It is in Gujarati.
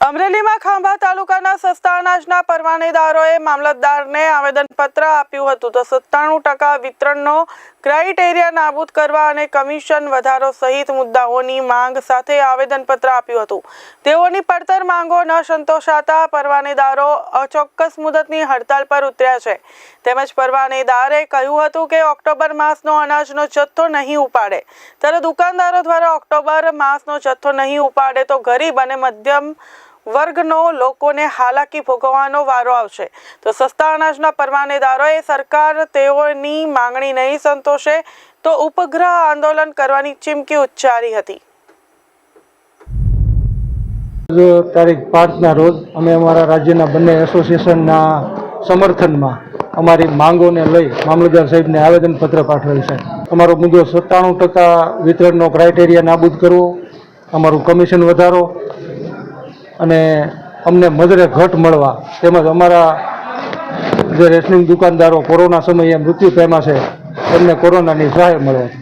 અમરેલીમાં ખાંભા તાલુકાના સસ્તા અનાજના પરવાનેદારોએ મામલતદારને આવેદનપત્ર આપ્યું હતું તો સત્તાણું ટકા વિતરણનો ક્રાઇટેરિયા નાબૂદ કરવા અને કમિશન વધારો સહિત મુદ્દાઓની માંગ સાથે આવેદનપત્ર આપ્યું હતું. તેઓની પડતર માંગો ન સંતોષાતા પરવાનેદારો અચોક્કસ મુદતની હડતાલ પર ઉતર્યા છે. તેમજ પરવાનેદારે કહ્યું હતું કે ઓક્ટોબર માસનો અનાજનો જથ્થો નહીં ઉપાડે. ત્યારે દુકાનદારો દ્વારા ઓક્ટોબર માસનો જથ્થો નહીં ઉપાડે તો ગરીબ અને મધ્યમ વર્ગનો લોકોને હાલાકી ભોગવવાનો વારો આવશે. તો સસ્તા અનાજના પરવાનેદારોએ સરકાર તેઓની માંગણી નહીં સંતોષે તો ઉપગ્રહ આંદોલન કરવાની ચીમકી ઉચ્ચારી હતી. તારીખ પાંચના રોજ અમે અમારા રાજ્યના બંને એસોસિએશનના સમર્થનમાં અમારી માંગોને લઈ મામલતદાર સાહેબને આવેદનપત્ર પાઠવેલ છે. અમારો મુદ્દો સત્તાણું ટકા વિતરણનો ક્રાઇટેરિયા નાબૂદ કરવો, અમારું કમિશન વધારો અને અમને મજરે ઘટ મળવા. તેમજ અમારા જે રેશનિંગ દુકાનદારો કોરોના સમયે મૃત્યુ પામ્યા છે એમને કોરોનાની સહાય મળે